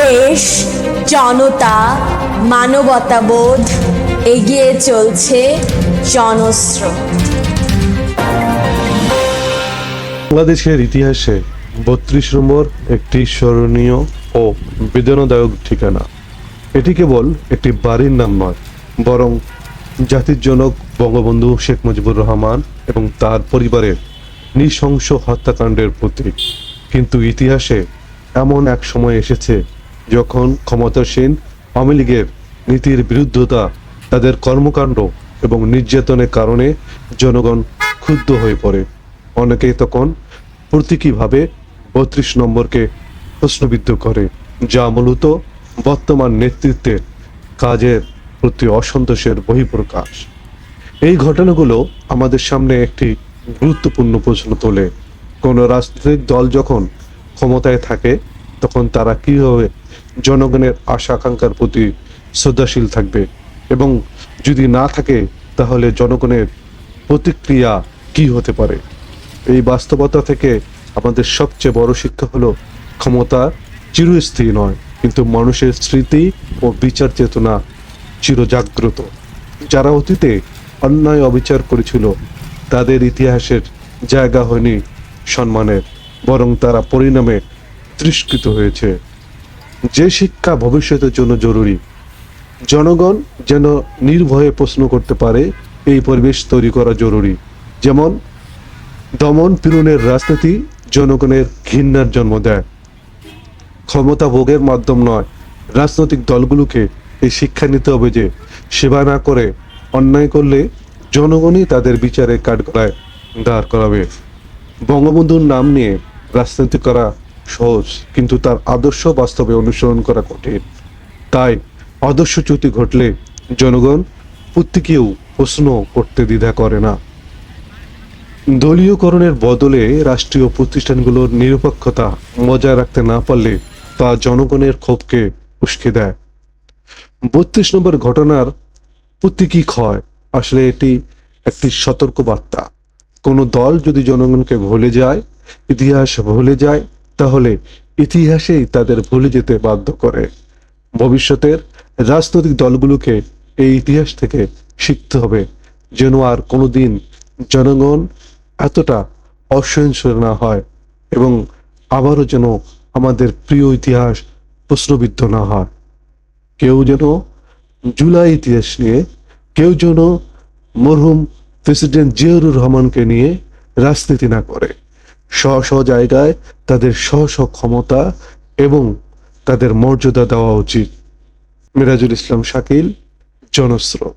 দেশ, জনতা, মানবতাবোধ এগিয়ে চলছে জনস্রোত। বাংলাদেশের ইতিহাসে বত্রিশ নম্বর একটি স্মরণীয় ও বেদনাদায়ক ঠিকানা। এটি কেবল একটি বাড়ির নাম নয়, বরং জাতির জনক বঙ্গবন্ধু শেখ মুজিবুর রহমান এবং তার পরিবারের নৃশংস হত্যাকাণ্ডের প্রতীক। কিন্তু ইতিহাসে এমন এক সময় এসেছে যখন ক্ষমতাসীন আওয়ামী লীগের নীতির বিরুদ্ধতা তাদের কর্মকাণ্ড এবং নির্যাতনের কারণে জনগণ ক্ষুব্ধ হয়ে পড়ে। অনেকেই তখন প্রতীকীভাবে বত্রিশ নম্বরকে প্রশ্নবিদ্ধ করে, যা মূলত বর্তমান নেতৃত্বের কাজের প্রতি অসন্তোষের বহিঃপ্রকাশ। এই ঘটনাগুলো আমাদের সামনে একটি গুরুত্বপূর্ণ প্রশ্ন তোলে। কোনো রাজনৈতিক দল যখন ক্ষমতায় থাকে তখন তারা কীভাবে জনগণের আশা আকাঙ্ক্ষার প্রতি শ্রদ্ধাশীল থাকবে? এবং যদি না থাকে, তাহলে জনগণের প্রতিক্রিয়া কি হতে পারে? এই বাস্তবতা থেকে আমাদের সবচেয়ে বড় শিক্ষা হলো, ক্ষমতা চিরস্থায়ী নয়, কিন্তু মানুষের স্মৃতি ও বিচার চেতনা চিরজাগ্রত। যারা অতীতে অন্যায় অবিচার করেছিল, তাদের ইতিহাসের জায়গা হয়নি সম্মানের, বরং তারা পরিণামে তিরস্কৃত হয়েছে। যে শিক্ষা ভবিষ্যতের জন্য জরুরি। জনগণ যেন নির্ভয়ে প্রশ্ন করতে পারে, এই পরিবেশ তৈরি করা জরুরি। যেমন, দমন পীড়নের রাজনীতি জনগণের ঘৃণার জন্ম দেয়। ক্ষমতা ভোগের মাধ্যম নয়। রাজনৈতিক দলগুলোকে এই শিক্ষা নিতে হবে যে, সেবা না করে অন্যায় করলে জনগণই তাদের বিচারে কাঠগড়ায় দাঁড় করাবে। বঙ্গবন্ধুর নাম নিয়ে রাজনীতি করা সহজ, কিন্তু তার আদর্শ বাস্তবে অনুসরণ করা কঠিন। তাই আদর্শচ্যুতি ঘটলে জনগণ প্রত্যেকেও প্রশ্ন করতে দ্বিধা করে না। দলীয়করণের বদলে রাষ্ট্রীয় প্রতিষ্ঠানগুলোর নিরপেক্ষতা বজায় রাখতে না পারলে তা জনগণের ক্ষোভকে উস্কে দেয়। বত্রিশ নম্বর ঘটনার প্রতীকী ক্ষয় আসলে এটি একটি সতর্ক বার্তা কোনো দল যদি জনগণকে ভুলে যায়, ইতিহাস ভুলে যায় তাহলে ইতিহাসেই তাদের ভুলে যেতে বাধ্য করে। ভবিষ্যতের রাজনৈতিক দলগুলোকে এই ইতিহাস থেকে শিখতে হবে যেন আর কোনোদিন জনগণ এতটা অসহিংসর না হয় এবং আবারও যেন আমাদের প্রিয় ইতিহাস প্রশ্নবিদ্ধ না হয়। কেউ যেন জুলাই ইতিহাস নিয়ে, কেউ যেন মরহুম প্রেসিডেন্ট জিয়াউর রহমানকে নিয়ে রাজনীতি না করে। স্ব স্ব জায়গায় তাদের স্ব স্ব ক্ষমতা এবং তাদের মর্যাদা দেওয়া উচিত। মিরাজুল ইসলাম শাকিল, জনস্রোত।